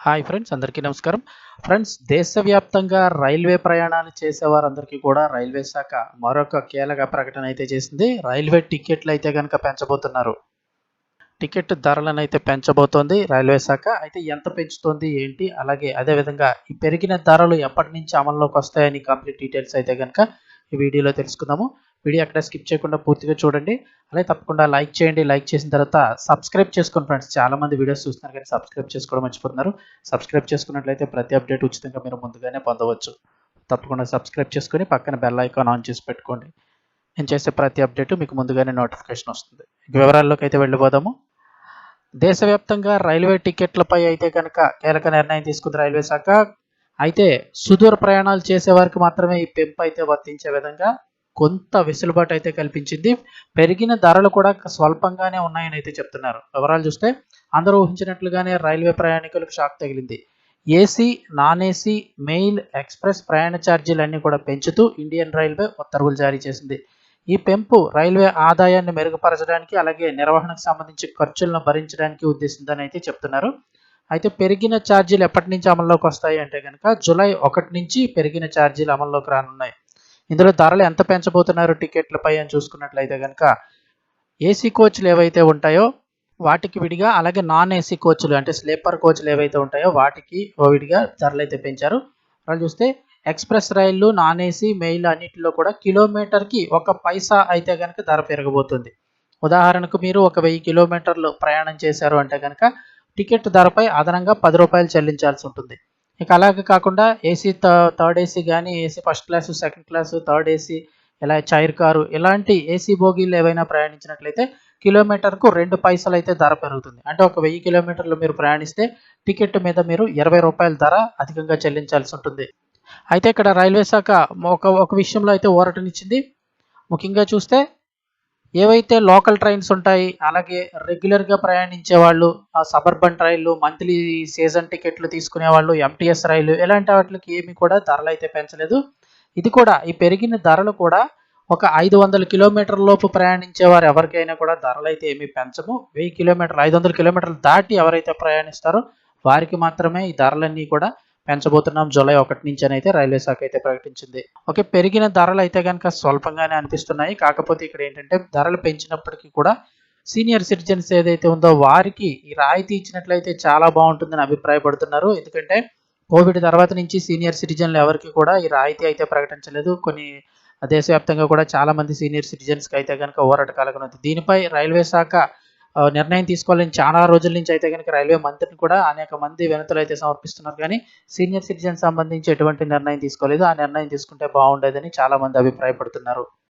Hi friends అందరికీ నమస్కారం. Friends దేశవ్యాప్తంగా రైల్వే ప్రయాణాలు చేసేవారందరికీ కూడా రైల్వే శాఖ మరొక కీలక ప్రకటన అయితే చేసింది. రైల్వే టికెట్లు అయితే కనుక పెంచబోతున్నారు. టికెట్ ధరలను అయితే పెంచబోతోంది రైల్వే శాఖ. అయితే ఎంత పెంచుతోంది ఏంటి? అలాగే అదేవిధంగా ఈ పెరిగిన ధరలు ఎప్పటి నుంచి అమల్లోకి వస్తాయని కంప్లీట్ డీటెయిల్స్ అయితే కనుక ఈ వీడియోలో తెలుసుకుందాము. వీడియో అక్కడ స్కిప్ చేయకుండా పూర్తిగా చూడండి. అలాగే తప్పకుండా లైక్ చేయండి. లైక్ చేసిన తర్వాత సబ్స్క్రైబ్ చేసుకోండి ఫ్రెండ్స్ చాలా మంది వీడియోస్ చూస్తున్నారు కానీ సబ్స్క్రైబ్ చేసుకోవడం మర్చిపోతున్నారు. సబ్స్క్రైబ్ చేసుకున్నట్లయితే ప్రతి అప్డేట్ ఉచితంగా మీరు ముందుగానే పొందవచ్చు. తప్పకుండా సబ్స్క్రైబ్ చేసుకొని పక్కన బెల్ ఐకాన్ ఆన్ చేసి పెట్టుకోండి. నేను చేసే ప్రతి అప్డేటు మీకు ముందుగానే నోటిఫికేషన్ వస్తుంది. వివరాల్లోకి అయితే వెళ్ళిపోదాము. దేశవ్యాప్తంగా రైల్వే టికెట్లపై అయితే కనుక కీలక నిర్ణయం తీసుకుంది రైల్వే శాఖ. అయితే సుదూర ప్రయాణాలు చేసే వారికి మాత్రమే ఈ పెంపు అయితే వర్తించే విధంగా కొంత వెసులుబాటు అయితే కల్పించింది. పెరిగిన ధరలు కూడా స్వల్పంగానే ఉన్నాయని అయితే చెప్తున్నారు. వివరాలు చూస్తే అందరూ ఊహించినట్లుగానే రైల్వే ప్రయాణికులకు షాక్ తగిలింది. AC non AC mail express ప్రయాణ ఛార్జీలు అన్నీ కూడా పెంచుతూ ఇండియన్ రైల్వే ఉత్తర్వులు జారీ చేసింది. ఈ పెంపు రైల్వే ఆదాయాన్ని మెరుగుపరచడానికి అలాగే నిర్వహణకు సంబంధించి ఖర్చులను భరించడానికి ఉద్దేశిందని అయితే చెప్తున్నారు. అయితే పెరిగిన ఛార్జీలు ఎప్పటి నుంచి అమల్లోకి వస్తాయి అంటే కనుక జూలై ఒకటి నుంచి పెరిగిన ఛార్జీలు అమల్లోకి రానున్నాయి. ఇందులో ధరలు ఎంత పెంచబోతున్నారు టికెట్లపై అని చూసుకున్నట్లయితే కనుక ఏసీ కోచ్లు ఏవైతే ఉంటాయో వాటికి విడిగా అలాగే నాన్ ఏసీ కోచ్లు అంటే స్లీపర్ కోచ్లు ఏవైతే ఉంటాయో వాటికి విడిగా ధరలు అయితే పెంచారు. వాళ్ళు చూస్తే ఎక్స్ప్రెస్ రైళ్ళు నాన్ ఏసీ మెయిల్ అన్నిటిలో కూడా కిలోమీటర్కి ఒక పైసా అయితే కనుక ధర పెరగబోతుంది. ఉదాహరణకు మీరు ఒక వెయ్యి కిలోమీటర్లు ప్రయాణం చేశారు అంటే కనుక టికెట్ ధరపై అదనంగా పది రూపాయలు చెల్లించాల్సి ఉంటుంది. ఇక అలాగే కాకుండా ఏసీ థర్డ్ ఏసీ కానీ AC first class second class third AC ఇలా చైర్ కారు ఇలాంటి ఏసీ బోగీలు ఏవైనా ప్రయాణించినట్లయితే కిలోమీటర్కు రెండు పైసలు అయితే ధర పెరుగుతుంది. అంటే ఒక వెయ్యి కిలోమీటర్లు మీరు ప్రయాణిస్తే టికెట్ మీద మీరు ఇరవై రూపాయల ధర అధికంగా చెల్లించాల్సి ఉంటుంది. అయితే ఇక్కడ రైల్వే శాఖ ఒక ఒక విషయంలో అయితే ఓరటనిచ్చింది ముఖ్యంగా చూస్తే ఏవైతే లోకల్ ట్రైన్స్ ఉంటాయి అలాగే రెగ్యులర్గా ప్రయాణించే వాళ్ళు ఆ సబర్బన్ ట్రైన్లు మంత్లీ సీజన్ టికెట్లు తీసుకునే వాళ్ళు ఎంటీఎస్ రైలు ఇలాంటి వాటికి ఏమి కూడా ధరలు అయితే పెంచలేదు. ఇది కూడా ఈ పెరిగిన ధరలు కూడా ఒక ఐదు వందల కిలోమీటర్ల లోపు ప్రయాణించే వారు ఎవరికైనా కూడా ధరలు అయితే ఏమీ పెంచము. వెయ్యి కిలోమీటర్లు ఐదు వందల కిలోమీటర్లు దాటి ఎవరైతే ప్రయాణిస్తారో వారికి మాత్రమే ఈ ధరలన్నీ కూడా పెంచబోతున్నాం. జూలై ఒకటి నుంచి అని అయితే రైల్వే శాఖ అయితే ప్రకటించింది. ఓకే పెరిగిన ధరలు అయితే కనుక స్వల్పంగానే అనిపిస్తున్నాయి. కాకపోతే ఇక్కడ ఏంటంటే ధరలు పెంచినప్పటికీ కూడా సీనియర్ సిటిజన్స్ ఏదైతే ఉందో వారికి ఈ రాయితీ ఇచ్చినట్లయితే చాలా బాగుంటుందని అభిప్రాయపడుతున్నారు. ఎందుకంటే కోవిడ్ తర్వాత నుంచి సీనియర్ సిటిజన్లు ఎవరికి కూడా ఈ రాయితీ అయితే ప్రకటించలేదు. కొన్ని దేశవ్యాప్తంగా కూడా చాలా మంది సీనియర్ సిటిజన్స్కి అయితే కనుక ఊరట కలగనుంది. దీనిపై రైల్వే శాఖ నిర్ణయం తీసుకోవాలని చాలా రోజుల నుంచి అయితే కనుక రైల్వే మంత్రిని కూడా అనేక మంది వినతులు అయితే సమర్పిస్తున్నారు. కానీ సీనియర్ సిటిజన్ సంబంధించి ఎటువంటి నిర్ణయం తీసుకోలేదు. ఆ నిర్ణయం తీసుకుంటే బాగుండేదని చాలా మంది అభిప్రాయపడుతున్నారు.